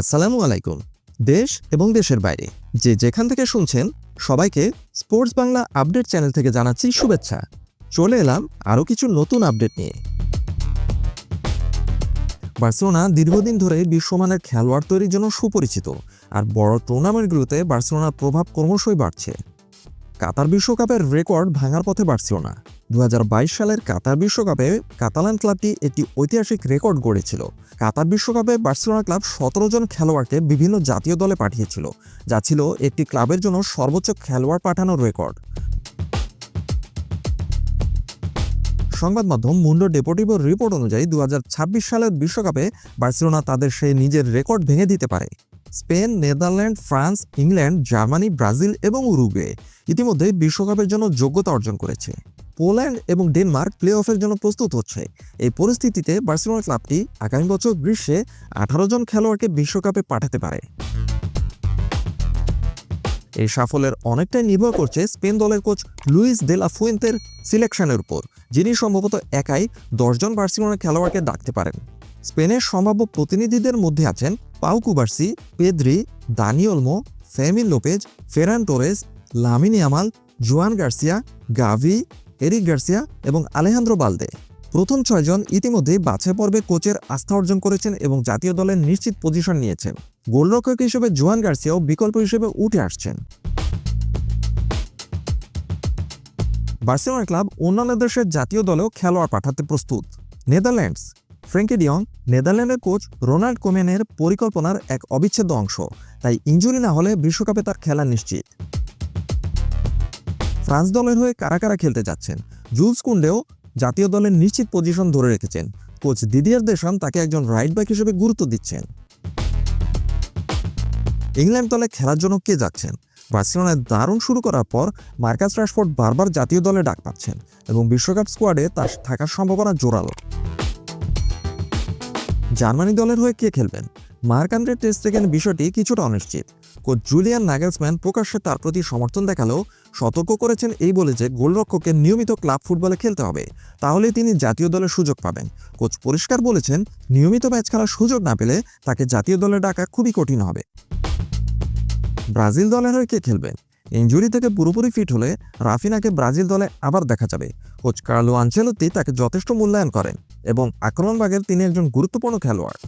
আসসালামু আলাইকুম। দেশ এবং দেশের বাইরে যে যেখান থেকে শুনছেন, সবাইকে স্পোর্টস বাংলা আপডেট চ্যানেল থেকে জানাচ্ছি শুভেচ্ছা। চলে এলাম আরও কিছু নতুন আপডেট নিয়ে। বার্সেলোনা দীর্ঘদিন ধরে বিশ্বমানের খেলোয়াড় তৈরির জন্য সুপরিচিত আর বড় টুর্নামেন্টগুলোতে বার্সেলোনার প্রভাব ক্রমশই বাড়ছে। কাতার বিশ্বকাপের রেকর্ড ভাঙার পথে বার্সেলোনা। দু হাজার বাইশ সালের কাতার বিশ্বকাপে কাতালান ক্লাবটি একটি ঐতিহাসিক রেকর্ড গড়েছিল। কাতার বিশ্বকাপে বার্সেলোনা ক্লাব সতেরো জন খেলোয়াড়কে বিভিন্ন জাতীয় দলে পাঠিয়েছিল, যা ছিল একটি ক্লাবের জন্য সর্বোচ্চ খেলোয়াড় পাঠানোর রেকর্ড। সংবাদ মাধ্যম মুন্ডো ডেপোটিভোর রিপোর্ট অনুযায়ী দু হাজার ছাব্বিশ সালের বিশ্বকাপে বার্সেলোনা তাদের সেই নিজের রেকর্ড ভেঙে দিতে পারে। Spain, Netherland, France, England, Germany, Brazil এবং উরুগুয়ে ইতিমধ্যে বিশ্বকাপের জন্য যোগ্যতা অর্জন করেছে। পোল্যান্ড এবং ডেনমার্ক প্লে অফের জন্য প্রস্তুত হচ্ছে। এই পরিস্থিতিতে বার্সেলোনা ক্লাবটি আগামী বছর গ্রীষ্মে আঠারো জন খেলোয়াড়কে বিশ্বকাপে পাঠাতে পারে। এই সাফল্যের অনেকটাই নির্ভর করছে স্পেন দলের কোচ লুইস দেলা ফুয়েন্তের সিলেকশনের উপর, যিনি সম্ভবত একাই দশজন বার্সেলোনা খেলোয়াড়কে ডাকতে পারেন। স্পেনের সম্ভাব্য প্রতিনিধিদের মধ্যে আছেন Pau Cubarsi, Pedri Dani Olmo Fermin Lopez, Ferran Torres Lamine Yamal Juan Garcia, Gavi Eric Garcia এবং আলেহান্দ্রো বালদে। প্রথম ছয়জন ইতিমধ্যেই বাছাই পর্বে কোচের আস্থা অর্জন করেছেন এবং জাতীয় দলের নিশ্চিত পজিশন নিয়েছেন। গোলরক্ষক হিসেবে জুয়ান গার্সিয়াও বিকল্প হিসেবে উঠে আসছেন। বার্সেলোনা ক্লাব অন্যান্য দেশের জাতীয় দলেও খেলোয়াড় পাঠাতে প্রস্তুত। নেদারল্যান্ডস, ফ্রেঙ্কি ডিয়ং নেদারল্যান্ডের কোচ রোনাল্ড কোমেনের পরিকল্পনার এক অবিচ্ছেদ্য অংশ, তাই ইঞ্জুরি না হলে বিশ্বকাপে তার খেলা নিশ্চিত। ফ্রান্স দলের হয়ে কারা কারা খেলতে যাচ্ছেন? জুলস কুন্ডেও জাতীয় দলের নিশ্চিত পজিশন ধরে রেখেছেন। কোচ দিদিয়ার দেশান তাকে একজন রাইট ব্যাক হিসেবে গুরুত্ব দিচ্ছেন। ইংল্যান্ড দলে খেলার জন্য কে যাচ্ছেন? বার্সেলোনায় দারুণ শুরু করার পর মার্কাস রাশফোর্ড বারবার জাতীয় দলে ডাক পাচ্ছেন এবং বিশ্বকাপ স্কোয়াডে তার থাকার সম্ভাবনা জোরালো। জার্মানি দলের হয়ে কে খেলবেন? মার্ক আন্দ্রে টেস্টেগেন বিষয়টি কিছুটা অনিশ্চিত। কোচ জুলিয়ান নাগেলসম্যান প্রকাশ্যে তার প্রতি সমর্থন দেখালেও সতর্ক করেছেন এই বলে যে গোলরক্ষককে নিয়মিত ক্লাব ফুটবলে খেলতে হবে তাহলে তিনি জাতীয় দলের সুযোগ পাবেন। কোচ পরিষ্কার বলেছেন, নিয়মিত ম্যাচ খেলার সুযোগ না পেলে তাকে জাতীয় দলে ডাকা খুবই কঠিন হবে। ব্রাজিল দলের হয়ে কে খেলবেন ইঞ্জুরি থেকে পুরোপুরি ফিট হলে রাফিনাকে ব্রাজিল দলে আবার দেখা যাবে। কোচ কার্লো আঞ্চেলত্তি তাকে যথেষ্ট মূল্যায়ন করেন এবং আক্রমণভাগের তিনি একজন গুরুত্বপূর্ণ খেলোয়াড়।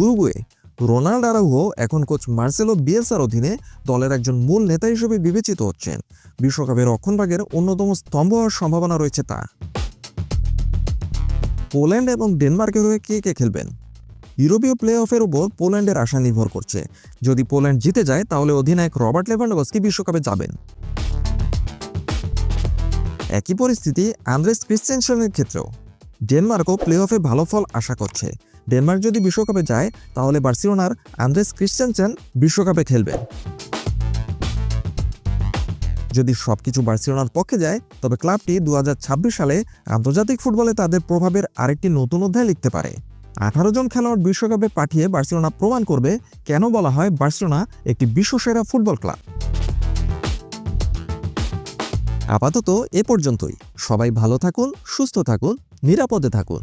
উরুগুয়ে রোনাল্ড আরাউহো এখন কোচ মার্সেলো বিয়েসার অধীনে দলের একজন মূল নেতা হিসেবে বিবেচিত হচ্ছেন। বিশ্বকাপের রক্ষণভাগের অন্যতম স্তম্ভ হওয়ার সম্ভাবনা রয়েছে তার। পোল্যান্ড এবং ডেনমার্কের হয়ে কে কে খেলবেন? ইউরোপীয় প্লে অফের উপর পোল্যান্ডের আশা নির্ভর করছে। যদি পোল্যান্ড জিতে যায়, তাহলে অধিনায়ক রবার্ট লেভানডস্কি বিশ্বকাপে যাবেন। একই পরিস্থিতি আন্দ্রেস ক্রিশ্চেনসনের ক্ষেত্রেও। ডেনমার্কও প্লে অফে ভালো ফল আশা করছে। ডেনমার্ক যদি বিশ্বকাপে যায়, তাহলে বার্সেলোনার আন্দ্রেস ক্রিশ্চেনসেন বিশ্বকাপে খেলবেন যদি সবকিছু বার্সেলোনার পক্ষে যায়, তবে ক্লাবটি দু হাজার ছাব্বিশ সালে আন্তর্জাতিক ফুটবলে তাদের প্রভাবের আরেকটি নতুন অধ্যায় লিখতে পারে। আঠারো জন খেলোয়াড় বিশ্বকাপে পাঠিয়ে বার্সেলোনা প্রমাণ করবে কেন বলা হয় বার্সেলোনা একটি বিশ্বসেরা ফুটবল ক্লাব। আপাতত এ পর্যন্তই। সবাই ভালো থাকুন, সুস্থ থাকুন, নিরাপদে থাকুন।